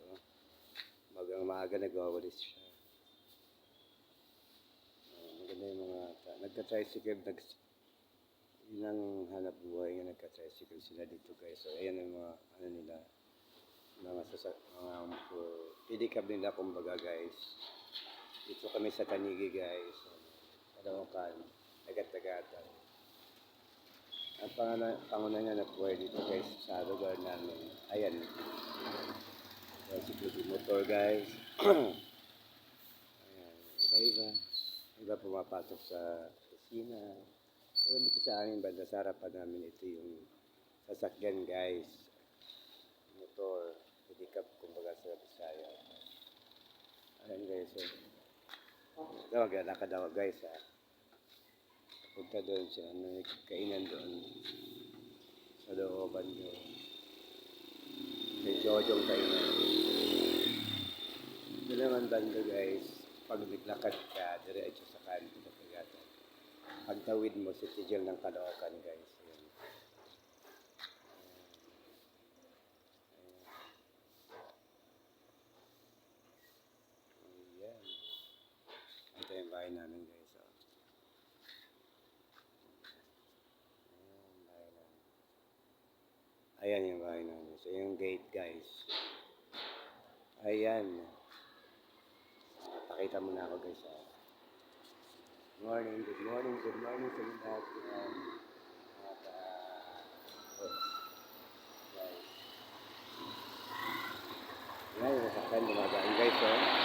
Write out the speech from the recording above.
oh. Magang maaga nagwawalis siya. Oh, maganda yung mga ta- nagka-tricycle, nag yun ang hanap buhay nga nagka-tricycle sila dito guys. So ayan ang mga ano nila mga sasa mga uh, pedicab nila kumbaga guys. Dito kami sa Tanigi guys. Kalawakan, agat-agatan. Ang pangana, pangunahan na buhay dito guys sa lugar namin. Ayan. Motor guys. Ayan. Iba-iba. Iba pumapasok sa kusina. Pero dito sa amin banda sa harapan namin ito yung sasakyan guys. Motor. Pedicab kumbaga sa Bisaya. Ayan guys. Oh. Ito, maglalakad ako guys ha. Punta doon siya. Ano, kainan doon. Sa looban doon. May jojong kainan. Naman banda guys. Pag naglakad ka, diretso sa kanto na kagatan. Pagtawid mo si Tijel ng Caloocan guys. Ayan. Ayan. Ito yung bahay namin guys. Oh. Ayan, bahay namin. Ayan yung bahay namin. So yung gate guys. Ayan. Pakita mo na ako guys. ah. Morning, good morning, good morning sa inyo lahat. Yan. At, ah, oh, guys. Yan, yung sakyan dumadaan guys. Oh.